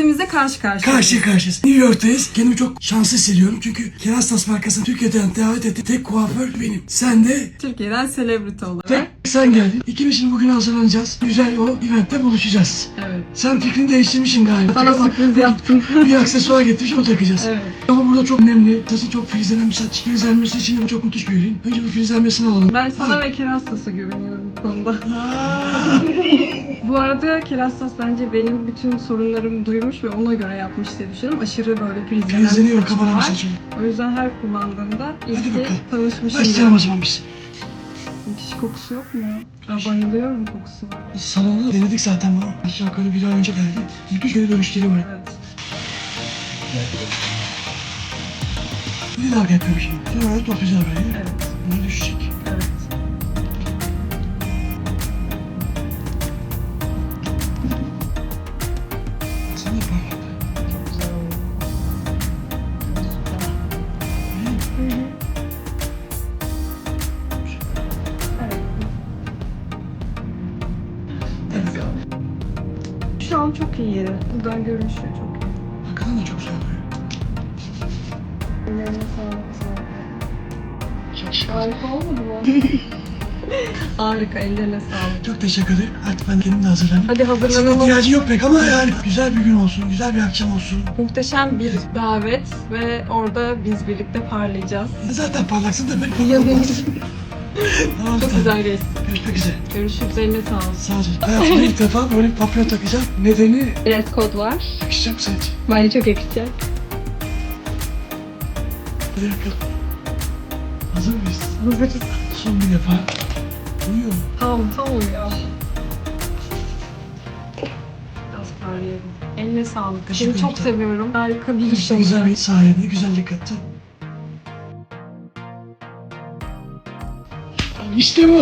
sürprizimizle karşı karşıyayız. Karşı karşıyayız. New York'tayız. Kendimi çok şanslı hissediyorum. Çünkü Kerastas markasının Türkiye'den davet ettiği tek kuaför benim. Sen de Türkiye'den celebrity olarak. tek sen geldin. İkimiz şimdi bugün hazırlanacağız. Güzel o eventte buluşacağız. Evet. Sen fikrini değiştirmişsin galiba. Bak, sürpriz yaptım. bir aksesuar getirmiş onu takacağız. evet. Ama burada çok önemli. Saçın çok filizlenen bir saç. Filizlenmesi için bu çok müthiş bir ürün. Önce bu filizlenmesini alalım. Ben sana ve Kerastas'a güveniyorum bu konuda. Bu arada Kerastas bence benim bütün sorunlarımı duymuş ve ona göre yapmış diye düşünüyorum. Aşırı böyle prizlenen saçım kabarmış saçım. O yüzden her kullandığımda iyi ki tanışmışım. Başlayalım o zaman biz. Müthiş kokusu yok mu? Ben bayılıyorum kokusuna. Biz salonda denedik zaten bunu. Aşağı yukarı bir ay önce geldi. Müthiş geri dönüşleri var. Evet. Bir daha yapıyorum şimdi. Şöyle toplayacağım burayı. Şu an çok iyi yeri. Buradan görünüşü çok iyi. De çok duruyor. Ellerine sağlık. sağlık. Harika olmadı mı? Harika, ellerine sağlık. Çok teşekkür ederim. Artık ben kendim de hazırlanayım. Hadi hazırlanalım. ihtiyacın yok pek ama yani güzel bir gün olsun, güzel bir akşam olsun. Muhteşem bir davet ve orada biz birlikte parlayacağız. Zaten parlaksın da ben. Tamam, Çok güzel geçti. Görüşmek üzere. Görüşürüz, eline sağlık. Sağ ol. Hayatımda ilk defa böyle bir papyon takacağım. Nedeni Dress code var. yakışacak mı sence? Bence çok yakışacak. Hadi bakalım. Hazır mıyız? Hazırız. Son bir defa. Uyuyor mu? Tamam, tamam ya. Biraz parlayalım. Eline sağlık. Seni çok seviyorum. Harika bir iş güzel bir sayende güzellik にしても